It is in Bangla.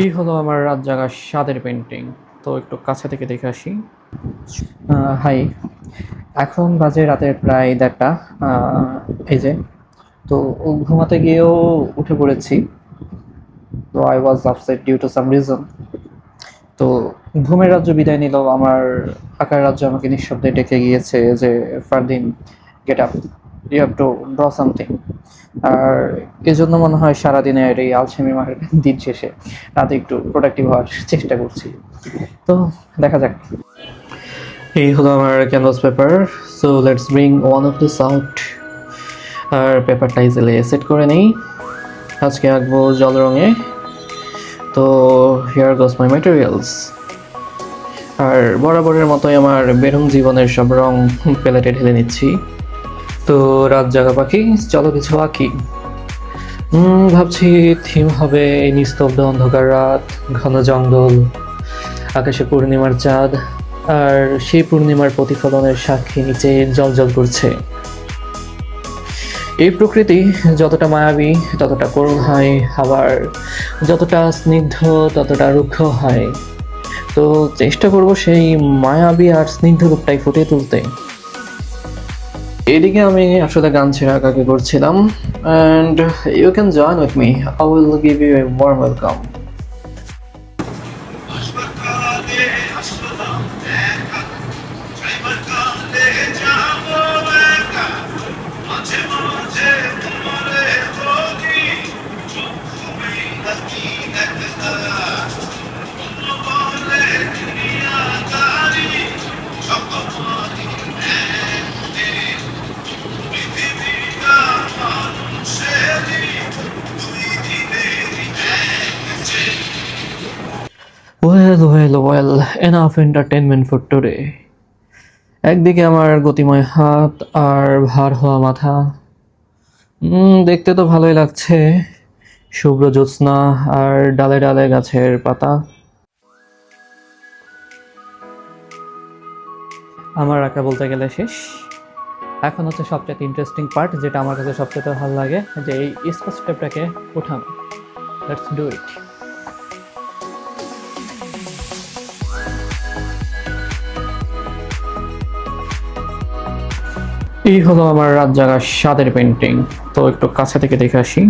এই হলো আমার রাত জাগার স্বাদের পেন্টিং তো একটু কাছে থেকে দেখে আসি। হাই এখন বাজে রাতের প্রায় দেড়টা। এই যে। তো ঘুমাতে গিয়েও উঠে পড়েছি। তো I was upset due to some reason তো ঘুমের রাজ্য বিদায় নিল। আমার আকার রাজ্য আমাকে নিঃশব্দে ডেকে গিয়েছে যে, Fardin get up you have to draw something আর এজন্য মনে হয় সারাদিনের এই আলসেমি মার দিন শেষে, রাতে একটু প্রোডাক্টিভ হওয়ার চেষ্টা করছি। তো দেখা যাক। এই হলো আমার canvas paper so let's bring one of this out আর পেপারটা ইজিলি সেট করে নেই। আজকে আঁকবো জল রঙে। তো হিয়ার গোস মাই ম্যাটেরিয়ালস আর বরাবরের মতোই আমার বেরং জীবনের সব রং প্যালেটে ঢেলে নিচ্ছি। তো রাত জাগা পাখি চলো কিছু আঁকি। ভাবছি থিম হবে এই নিস্তব্ধ অন্ধকার রাত, ঘন জঙ্গল, আকাশে পূর্ণিমার চাঁদ, আর সেই পূর্ণিমার প্রতিফলনের সাক্ষী নিচে জল জল করছে। এই প্রকৃতি যতটা মায়াবী, ততটা করুণ হয়, আবার যতটা স্নিগ্ধ, ততটা রুক্ষ হয়। তো চেষ্টা করব সেই মায়াবী আর স্নিগ্ধ রূপটাই ফুটিয়ে তুলতে। এদিকে আমি আসলে গান ছেড়ে আঁকাকে করছিলাম and you can join with me I will give you a warm welcome well well well, enough entertainment for today. একদিকে আমার গতিময় হাত আর ভার হওয়া মাথা। দেখতে তো ভালোই লাগছে। শুভ্র জ্যোৎস্না আর ডালে ডালে গাছের পাতা। আমার আঁকা বলতে গেলে শেষ। এখন হচ্ছে সবচেয়ে ইন্টারেস্টিং পার্ট যেটা আমার কাছে সবচেয়ে ভালো লাগে, যে এই স্কচ টেপটাকে ওঠানো। লেটস ডু ইট এই হলো আমার রাত জাগার সাদের পেন্টিং তো একটু কাছে থেকে দেখে আসি।